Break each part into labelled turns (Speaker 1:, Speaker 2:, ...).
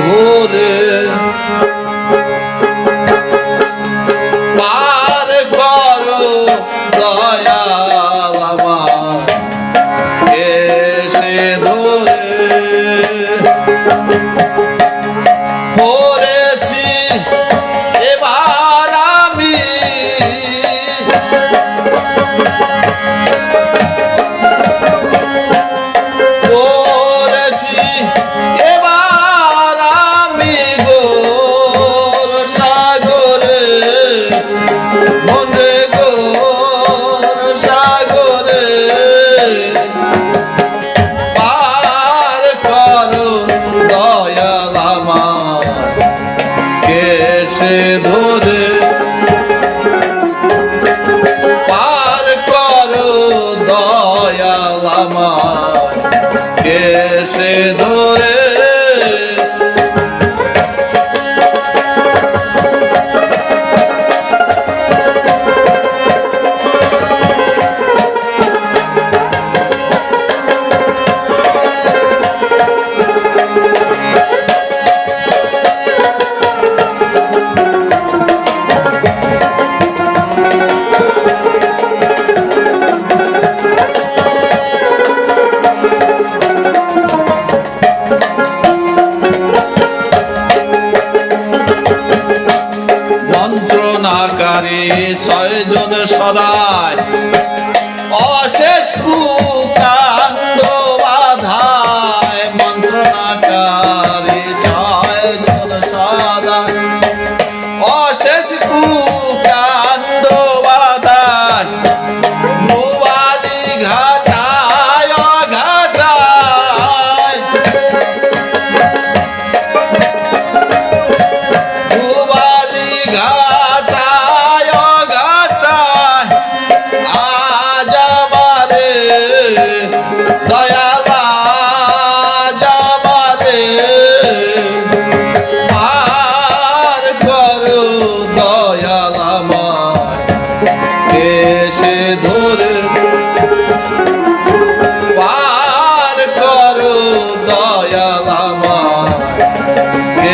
Speaker 1: ধরে Monday.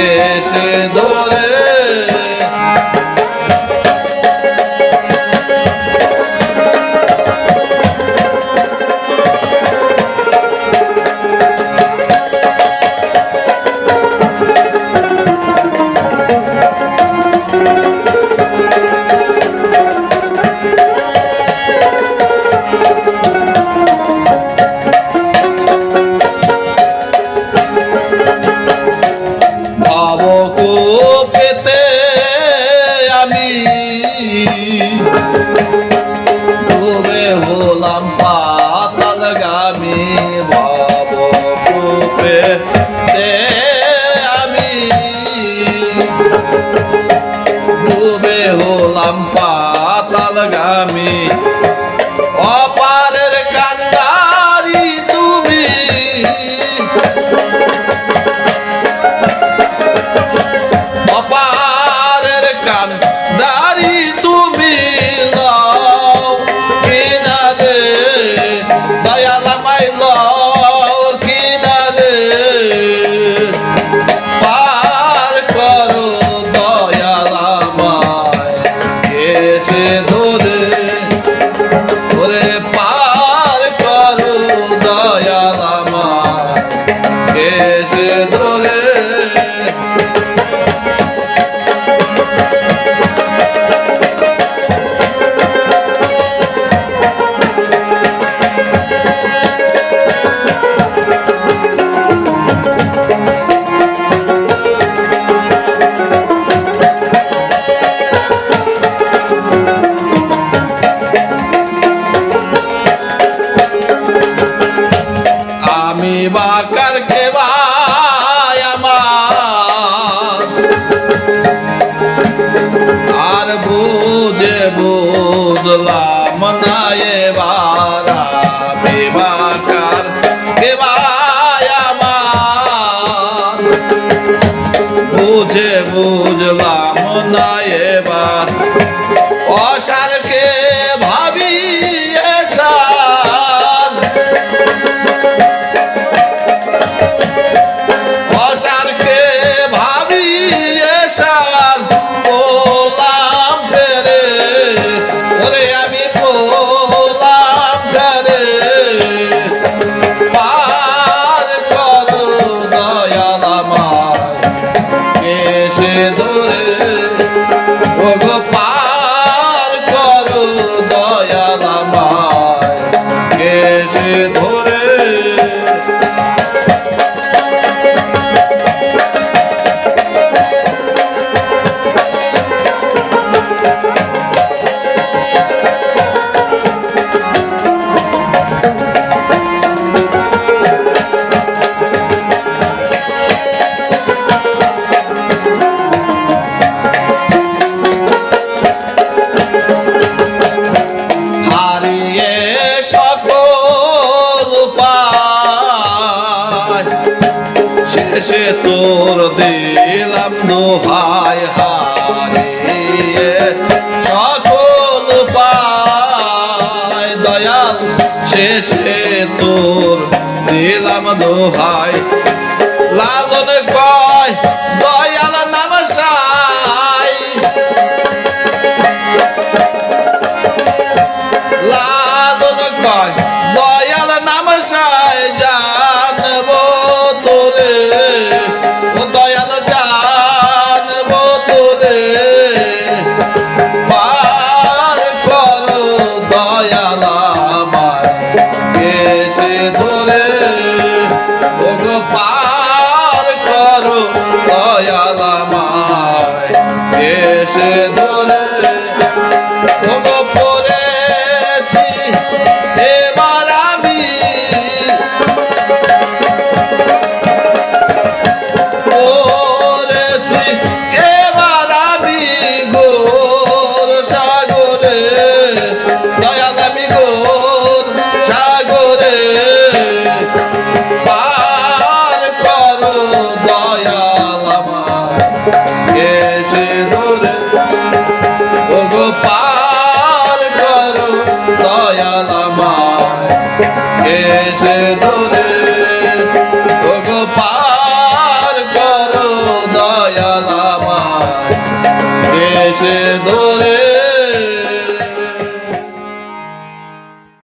Speaker 1: এসে ধরে হলাম পাতাল ধরে Oh, Shadow পেলাম নোহায় হারিয়ে সকল পায় দয়াল শেষে তোর দিলাম নোহায় লালন কয় দয়াল আমায় এসে ধরে পার করো দয়াল আমায় ধরে